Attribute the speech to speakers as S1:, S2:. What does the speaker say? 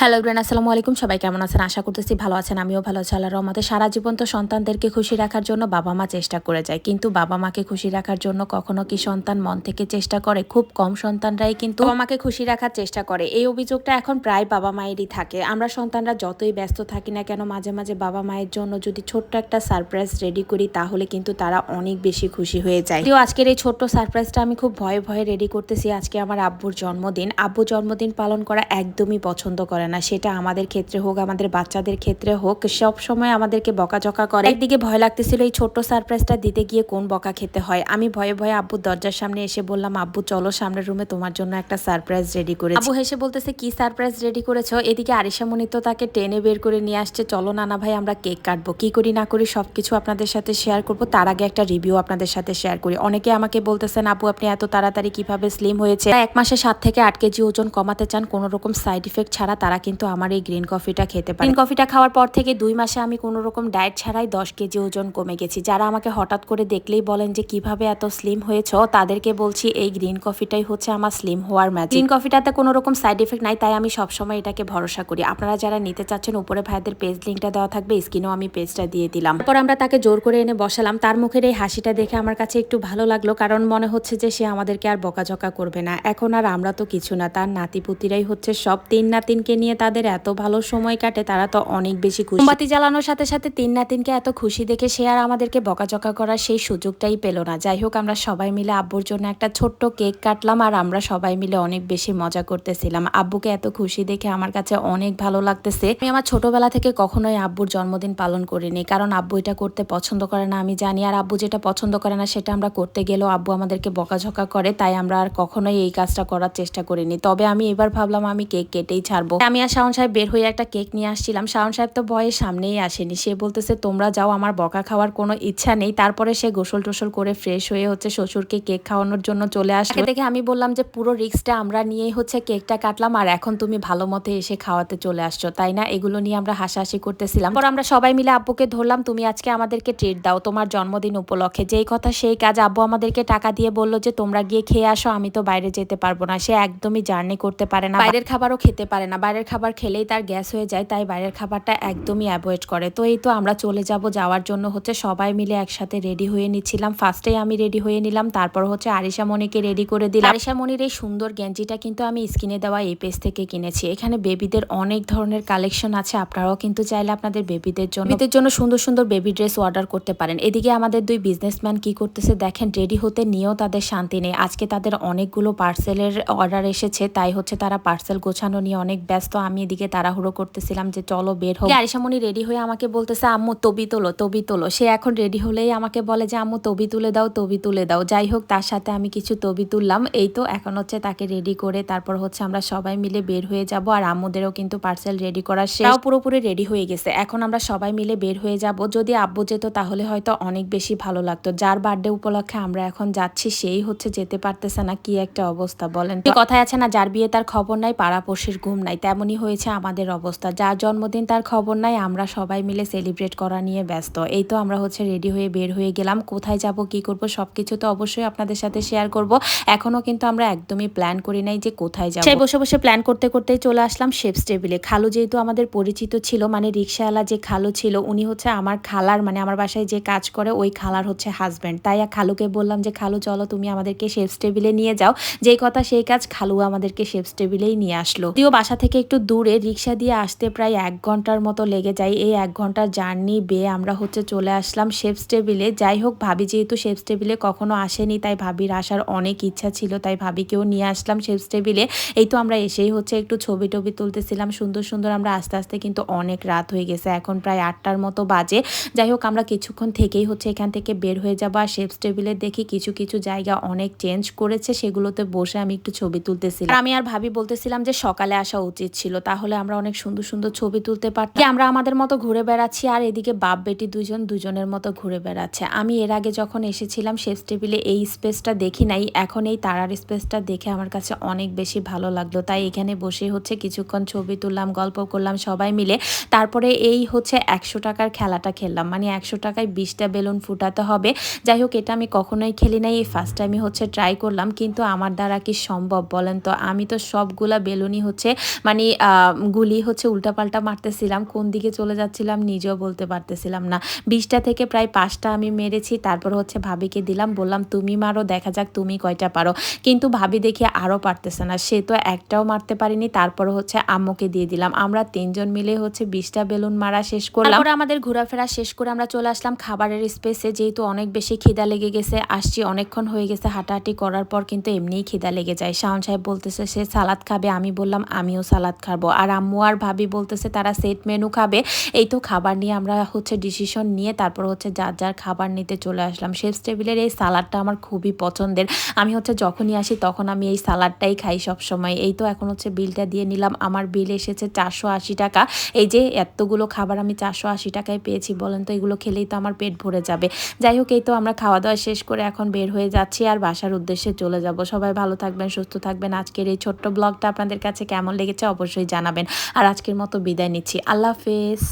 S1: Hello grain আসসালামু আলাইকুম সবাই কেমন আছেন? আশা করতেছি ভালো আছেন। আমিও ভালো আছি। আল্লাহর রহমতে সারা জীবন তো সন্তানদেরকে খুশি রাখার জন্য বাবা মা চেষ্টা করে যায়। কিন্তু বাবা মাকে খুশি রাখার জন্য কখনো কি সন্তান মন থেকে চেষ্টা করে? খুব কম সন্তানরাই কিন্তু বাবা মাকে খুশি রাখার চেষ্টা করে। এই অভিযোগটা এখন প্রায় বাবা মায়েরই থাকে। আমরা সন্তানরা যতই ব্যস্ত থাকি না কেন মাঝে মাঝে বাবা মায়ের জন্য যদি ছোট্ট একটা সারপ্রাইজ রেডি করি, তাহলে কিন্তু তারা অনেক বেশি খুশি হয়ে যায়। তো আজকের এই ছোট্ট সারপ্রাইজটা আমি খুব ভয়ে ভয়ে রেডি করতেছি। আজকে আমার আব্বুর জন্মদিন। আব্বু জন্মদিন পালন করা একদমই পছন্দ করে না, সেটা আমাদের ক্ষেত্রে হোক, আমাদের বাচ্চাদের ক্ষেত্রে হোক, সব সময় আমাদেরকে বকাঝকা করে। একদিকে ভয় লাগতেছিল এই ছোট্ট সারপ্রাইজটা দিতে গিয়ে কোন বকা খেতে হয়। আমি ভয়ে ভয়ে আব্বুর দরজার সামনে এসে বললাম, আব্বু, চলো সামনের রুমে তোমার জন্য একটা সারপ্রাইজ রেডি করে আব্বু হেসে বলতেছে, কি সারপ্রাইজ রেডি করেছ? এদিকে আরিশা মনি তো তাকে টেনে বের করে নিয়ে আসছে, চলো নানা ভাই, আমরা কেক কাটবো। কি করি, না করি সবকিছু আপনাদের সাথে শেয়ার করব। তার আগে একটা রিভিউ আপনাদের সাথে শেয়ার করি। অনেকে আমাকে বলতেছেন আপু আপনি এত তাড়াতাড়ি কীভাবে স্লিম হয়েছে এক মাসে সাত থেকে আট কেজি ওজন কমাতে চান কোনো রকম সাইড ইফেক্ট ছাড়া তারা কিন্তু আমার এই গ্রিন কফিটা খেতে পারে। গ্রিন কফিটা খাওয়ার পর থেকে দুই মাসে আমি কোনো রকম ডায়েট ছাড়াই দশ কেজি ওজন কমে গেছি। যারা আমাকে হঠাৎ করে দেখলেই বলেন যে, কীভাবে এত স্লিম হয়েছ? তাদেরকে বলছি, এই গ্রিন কফিটাই হচ্ছে আমার স্লিম হওয়ার ম্যাজিক গ্রিন কফিটাতে কোনো রকম সাইড ইফেক্ট নাই, তাই আমি সবসময় এটাকে ভরসা করি। আপনারা যারা নিতে চাচ্ছেন, উপরে ভাইদের পেজ লিঙ্কটা দেওয়া থাকবে স্ক্রিনেও আমি পেজটা দিয়ে দিলাম। তারপর আমরা তাকে জোর করে এনে বসালাম। তার মুখের এই হাসিটা দেখে আমার কাছে একটু ভালো লাগল, কারণ মনে হচ্ছে যে, সে আমাদেরকে আর বকাঝকা করবে না। এখন আর আমরা তো কিছু না, তার নাতিপুতিরাই হচ্ছে সব। তিন নাতিনকে নিয়ে তাদের এত ভালো সময় কাটে, তারা তো অনেক বেশি খুশি। মোমবাতি জ্বালানোর সাথে সাথে তিন নাতিনকে এত খুশি দেখে সে আর আমাদেরকে বকাঝকা করার সেই সুযোগটাই পেল না। যাই হোক, আমরা সবাই মিলে আব্বুর জন্য একটা ছোট্ট কেক কাটলাম আর আমরা সবাই মিলে অনেক বেশি মজা করতেছিলাম। আব্বুকে এত খুশি দেখে আমার কাছে অনেক ভালো লাগতেছে। আমি আমার ছোটবেলা থেকে কখনোই আব্বুর জন্মদিন পালন করিনি, কারণ আব্বু এটা করতে পছন্দ করে না, আমি জানি। আর আব্বু যেটা পছন্দ করে না, সেটা আমরা করতে গেলেও আব্বু আমাদেরকে বকাঝকা করে, তাই আমরা আর কখনোই এই কাজটা করার চেষ্টা করিনি। তবে আমি এবার ভাবলাম আমি কেক কেটেই ছাড়বো। আমি আর শাওন সাহেব বের হয়ে একটা কেক নিয়ে আসছিলাম। শাওন সাহেব তো ভয়ে সামনেই আসেনি। সে বলতেছে তোমরা যাও আমার বকা খাওয়ার কোনো ইচ্ছা নেই। তারপরে সে গোসল টোসল করে ফ্রেশ হয়ে হচ্ছে শ্বশুরকে কেক খাওয়ানোর জন্য চলে আসলো। দেখে আমি বললাম যে পুরো রিক্সটা আমরা নিয়েই হচ্ছে কেকটা কাটলাম আর এখন তুমি ভালো মতো এসে খাওয়াতে চলে আসছো তাই না? এগুলো নিয়ে আমরা হাসাহাসি করতেছিলাম। পর আমরা সবাই মিলে আব্বুকে ধরলাম তুমি আজকে আমাদেরকে ট্রিট দাও তোমার জন্মদিন উপলক্ষে। যেই কথা সেই কাজ আব্বু আমাদেরকে টাকা দিয়ে বলল যে তোমরা গিয়ে খেয়ে আসো আমি তো বাইরে যেতে পারব না। সে একদমই জার্নি করতে পারে না বাইরের খাবারও খেতে পারে না বাইরের খাবার খেলেই তার গ্যাস হয়ে যায়, তাই বাইরের খাবারটা একদমই অ্যাভয়েড করে। তো এই তো আমরা চলে যাব, যাওয়ার জন্য হচ্ছে সবাই মিলে একসাথে রেডি হয়ে নিচ্ছিলাম। ফার্স্টেই আমি রেডি হয়ে নিলাম, তারপর হচ্ছে আরিশা মনিকে রেডি করে দিলাম। আরিশা মনির এই সুন্দর গেঞ্জিটা কিন্তু আমি স্কিনে দেওয়া এই পেজ থেকে কিনেছি। এখানে বেবিদের অনেক ধরনের কালেকশন আছে, আপনারাও কিন্তু চাইলে আপনাদের বেবিদের জন্য বেবিদের জন্য সুন্দর সুন্দর বেবি ড্রেস অর্ডার করতে পারেন। এদিকে আমাদের দুই বিজনেসম্যান কি করতেছে দেখেন, রেডি হতে নিয়েও তাদের শান্তি নেই। আজকে তাদের অনেকগুলো পার্সেলের অর্ডার এসেছে, তাই হচ্ছে তারা পার্সেল গোছানো নিয়ে অনেক ব্যস্ত আমি এদিকে তাড়াহুড়ো করতেছিলাম যে চলো বের হোক আরিশামণি রেডি হয়ে আমাকে বলতেছে, আম্মু, তবি তোলো তবি তোলো। সে এখন রেডি হলেই আমাকে বলে যে, আম্মু, তবি তুলে দাও, তবি তুলে দাও। যাই হোক, তার সাথে আমি কিছু তবি তুললাম। এই তো, এখন হচ্ছে তাকে রেডি করে তারপর হচ্ছে আমরা সবাই মিলে বের হয়ে যাব আর আম্মুদেরও কিন্তু পার্সেল রেডি করার সেটাও পুরোপুরি রেডি হয়ে গেছে। এখন আমরা সবাই মিলে বের হয়ে যাব। যদি আব্বু যেত তাহলে হয়তো অনেক বেশি ভালো লাগতো। যার বার্থডে উপলক্ষে আমরা এখন যাচ্ছি, সেই হচ্ছে যেতে পারতেছে না। কি একটা অবস্থা, বলেন কথায় আছে না, যার বিয়ে তার খবর নাই, পাড়াপড়শির ঘুম নাই তেমনই হয়েছে আমাদের অবস্থা। যার জন্মদিন, তার খবর নাই, আমরা সবাই মিলে সেলিব্রেট করা নিয়ে ব্যস্ত। এই তো আমরা হচ্ছে রেডি হয়ে বের হয়ে গেলাম। কোথায় যাব, কি করব, সবকিছু তো অবশ্যই আপনাদের সাথে শেয়ার করব। এখনও কিন্তু আমরা একদমই প্ল্যান করি নাই যে কোথায় যাব। বসে বসে প্ল্যান করতে করতেই চলে আসলাম শেপস টেবিলে খালু যেহেতু আমাদের পরিচিত ছিল মানে রিক্সাওয়ালা যে খালু ছিল, উনি হচ্ছে আমার খালার মানে আমার বাসায় যে কাজ করে, ওই খালার হচ্ছে হাজব্যান্ড তাই খালুকে বললাম যে, খালু, চলো তুমি আমাদেরকে শেপস টেবিলে নিয়ে যাও। যেই কথা সেই কাজ খালু আমাদেরকে শেপস টেবিলেই নিয়ে আসলো। যদিও বাসা থেকে একটু দূরে রিক্সা দিয়ে আসতে প্রায় এক ঘণ্টার মতো লেগে যায়। এই এক ঘণ্টার জার্নি বেয়ে আমরা হচ্ছে চলে আসলাম শেপস টেবিলে। যাই হোক, ভাবি যেহেতু শেপস টেবিলে কখনো আসেনি, তাই ভাবির আসার অনেক ইচ্ছা ছিল, তাই ভাবিকেও নিয়ে আসলাম শেপস টেবিলে। এই তো আমরা এসেই হচ্ছে একটু ছবি টবি তুলতেছিলাম, সুন্দর সুন্দর আমরা আস্তে আস্তে কিন্তু অনেক রাত হয়ে গেছে, এখন প্রায় আটটার মতো বাজে। যাই হোক, আমরা কিছুক্ষণ থেকেই হচ্ছে এখান থেকে বের হয়ে যাব আর শেপস টেবিলে দেখি কিছু কিছু জায়গা অনেক চেঞ্জ করেছে, সেগুলোতে বসে আমি একটু ছবি তুলতেছিলাম। আমি আর ভাবি বলতেছিলাম যে সকালে আসা উচিত ছিল, তাহলে আমরা অনেক সুন্দর সুন্দর ছবি তুলতে পারতাম। আমরা আমাদের মতো ঘুরে বেড়াচ্ছি আর এদিকে বাপ, বেটি দুজন দুজনের মতো ঘুরে বেড়াচ্ছে। আমি এর আগে যখন এসেছিলাম শেষ টেবিলে এই স্পেসটা দেখি নাই, এখন এই তারার স্পেসটা দেখে আমার কাছে অনেক বেশি ভালো লাগল। তাই এখানে বসে হচ্ছে কিছুক্ষণ ছবি তুললাম, গল্প করলাম সবাই মিলে। তারপরে এই হচ্ছে একশো টাকার খেলাটা খেললাম। মানে একশো টাকায় বিশটা বেলুন ফুটাতে হবে। যাই হোক, এটা আমি কখনোই খেলি নাই। এই ফার্স্ট টাইমই হচ্ছে ট্রাই করলাম, কিন্তু আমার দ্বারা কি সম্ভব বলেন তো? আমি তো সবগুলা বেলুনই হচ্ছে মানে গুলি হচ্ছে উল্টাপাল্টা মারতেছিলাম, কোন দিকে চলে যাচ্ছিলাম নিজেও বলতে পারতেছিলাম না। বিশটা থেকে প্রায় পাঁচটা আমি মেরেছি, তারপর হচ্ছে ভাবিকে দিলাম, বললাম, তুমি মারো, দেখা যাক তুমি কয়টা পারো। কিন্তু ভাবি দেখে আরও পারতেছে না, সে তো একটাও মারতে পারিনি, তারপর হচ্ছে আম্মুকে দিয়ে দিলাম। আমরা তিনজন মিলে হচ্ছে বিশটা বেলুন মারা শেষ করলাম। আমাদের ঘোরাফেরা শেষ করে আমরা চলে আসলাম খাবারের স্পেসে যেহেতু অনেক বেশি খিদা লেগে গেছে, আসছি অনেকক্ষণ হয়ে গেছে হাঁটাহাঁটি করার পর কিন্তু এমনিই খিদা লেগে যায়। শাওন সাহেব বলতেছে, সে সালাদ খাবে। আমি বললাম, আমিও সালাদ খাব। আর আম্মু আর ভাবি বলতেছে, তারা সেট মেনু খাবে। এই তো খাবার নিয়ে আমরা হচ্ছে ডিসিশন নিয়ে তারপর হচ্ছে যার যার খাবার নিতে চলে আসলাম। শেফ টেবিলের এই সালাডটা আমার খুবই পছন্দের। আমি হচ্ছে যখনই আসি তখন আমি এই সালাডটাই খাই সব সময় এই তো এখন হচ্ছে বিলটা দিয়ে নিলাম। আমার বিল এসেছে চারশো আশি টাকা। এই যে এতগুলো খাবার আমি চারশো আশি টাকায় পেয়েছি বলেন তো, এগুলো খেলেই তো আমার পেট ভরে যাবে। যাই হোক, এই তো আমরা খাওয়া দাওয়া শেষ করে এখন বের হয়ে যাচ্ছি আর বাসার উদ্দেশ্যে চলে যাব। সবাই ভালো থাকবেন, সুস্থ থাকবেন। আজকের এই ছোট্ট ব্লগটা আপনাদের কাছে কেমন লেগেছে অবশ্যই জানাবেন। আর আজকের মতো বিদায় নিচ্ছি। আল্লাহ হাফেজ।